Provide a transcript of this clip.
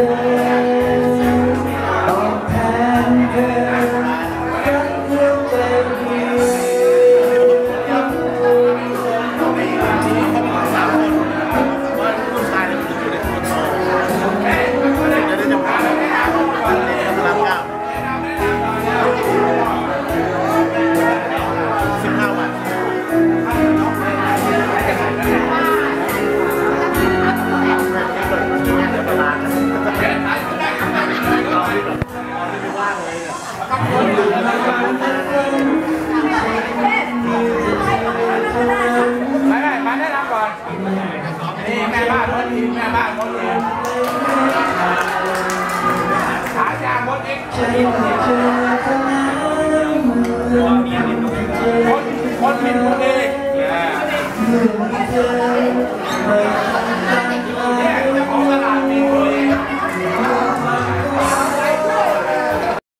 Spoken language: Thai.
Pancake on pancake. ไม่ไม่มาแนะนำก่อน นี่แม่บ้านคนทีแม่บ้านคนทีขายาบดเอ็กคนคนผิดคนดี